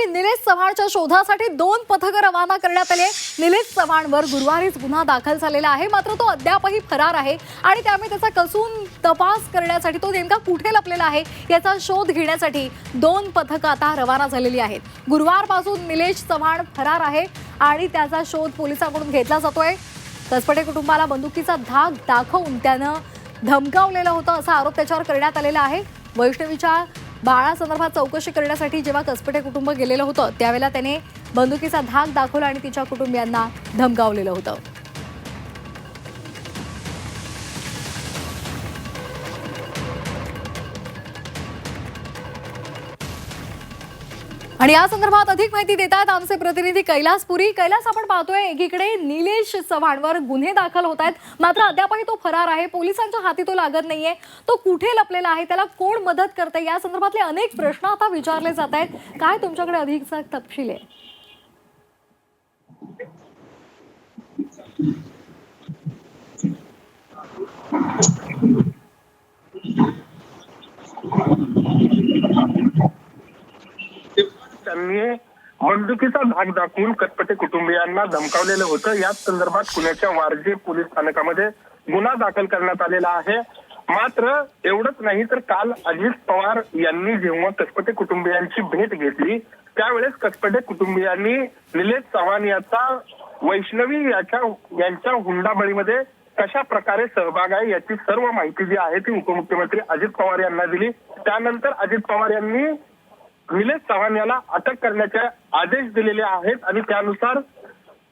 आरोपी निलेश चव्हाणच्या शोधासाठी दोन पथकं रवाना करण्यात आले निलेश चव्हाणवर गुरुवारीच गुन्हा दाखल झालेला आहे. मात्र तो अद्यापही फरार आहे आणि त्यामुळे त्याचा कसून तपास करण्यासाठी तो नेमका कुठे लपलेला आहे याचा शोध घेण्यासाठी दोन पथकं आता रवाना झालेली आहेत. गुरुवारपासून निलेश चव्हाण फरार आहे आणि त्याचा शोध पोलिसांकडून घेतला जातोय. कसपटे कुटुंबाला बंदुकीचा धाक दाखवून त्यानं धमकावलेलं होतं असा आरोप त्याच्यावर करण्यात आलेला आहे. वैष्णवीच्या बाळासंदर्भात चौकशी करण्यासाठी जेव्हा कसपटे कुटुंब गेलेलं होतं त्यावेळेला त्याने बंदुकीचा धाक दाखवला आणि तिच्या कुटुंबियांना धमकावलेलं होतं. आणि या संदर्भात अधिक माहिती देत आहेत आमचे प्रतिनिधी कैलास पुरी. कैलास आपण पाहतोय एकीकडे निलेश चव्हाणवर गुन्हे दाखल होत आहेत. मात्र अद्यापही तो फरार आहे. पोलिसांच्या हाती तो लागत नाहीये. तो कुठे लपलेला आहे? त्याला कोण मदत करते या संदर्भातले अनेक प्रश्न आता विचारले जात आहेत. काय तुमच्याकडे अधिकचा तपशील आहे त्यांनी बंदुकीचा धाक दाखवून कटपटे कुटुंबियांना धमकावलेलं होतं. याच संदर्भात पुण्याच्या वारजे पोलीस स्थानकामध्ये गुन्हा दाखल करण्यात आलेला आहे. मात्र एवढंच नाही तर काल अजित पवार यांनी जेव्हा कसपटे कुटुंबियांची भेट घेतली त्यावेळेस कसपटे कुटुंबियांनी निलेश चव्हाण याचा वैष्णवी याच्या यांच्या हुंडाबळीमध्ये कशा प्रकारे सहभाग आहे याची सर्व माहिती जी आहे ती उपमुख्यमंत्री अजित पवार यांना दिली. त्यानंतर अजित पवार यांनी निलेश चव्हाण याला अटक करण्याचे आदेश दिलेले आहेत आणि त्यानुसार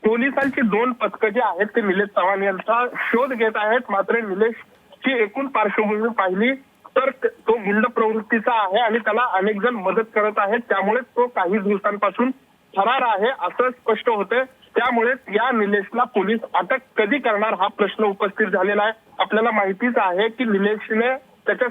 पोलिसांची दोन पथकं जी आहेत ते निलेश चव्हाण यांचा शोध घेत आहेत. मात्र निलेशची एकूण पार्श्वभूमी पाहिली तर तो गुंड प्रवृत्तीचा आहे आणि त्याला अनेक जण मदत करत आहेत. त्यामुळे तो काही दिवसांपासून फरार आहे असं स्पष्ट होतंय. त्यामुळे या निलेशला पोलीस अटक कधी करणार हा प्रश्न उपस्थित झालेला आहे. आपल्याला माहितीच आहे की निलेशने त्याच्या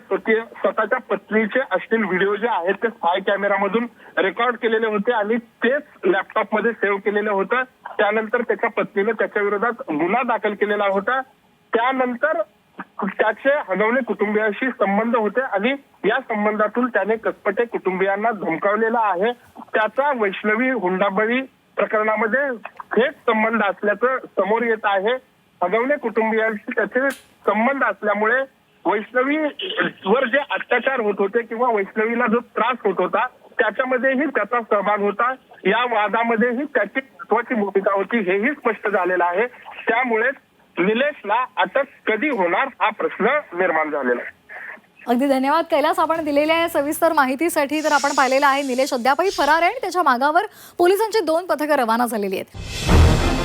स्वतःच्या पत्नीचे असतील व्हिडिओ जे आहेत ते स्पाय कॅमेरामधून रेकॉर्ड केलेले होते आणि तेच लॅपटॉपमध्ये सेव्ह केलेलं होतं. त्यानंतर त्याच्या पत्नीने त्याच्या विरोधात गुन्हा दाखल केलेला होता. त्यानंतर त्याचे हगवणे कुटुंबियांशी संबंध होते आणि या संबंधातून त्याने कसपटे कुटुंबियांना धमकावलेला आहे. त्याचा वैष्णवी हुंडाबळी प्रकरणामध्ये थेट संबंध असल्याचं समोर येत आहे. हगवणे कुटुंबियांशी त्याचे संबंध असल्यामुळे वैष्णवी वर जे अत्याचार होत होते किंवा वैष्णवीला जो त्रास होत होता त्याच्यामध्येही त्याचा सहभाग होता. या वादामध्येही त्याची महत्वाची भूमिका होती हेही स्पष्ट झालेलं आहे. त्यामुळे निलेशला अटक कधी होणार हा प्रश्न निर्माण झालेला आहे. अगदी धन्यवाद कैलास. आपण दिलेल्या या सविस्तर माहितीसाठी तर आपण पाहिलेलं आहे निलेश अद्यापही फरार आहे आणि त्याच्या मागावर पोलिसांची दोन पथकं रवाना झालेली आहेत.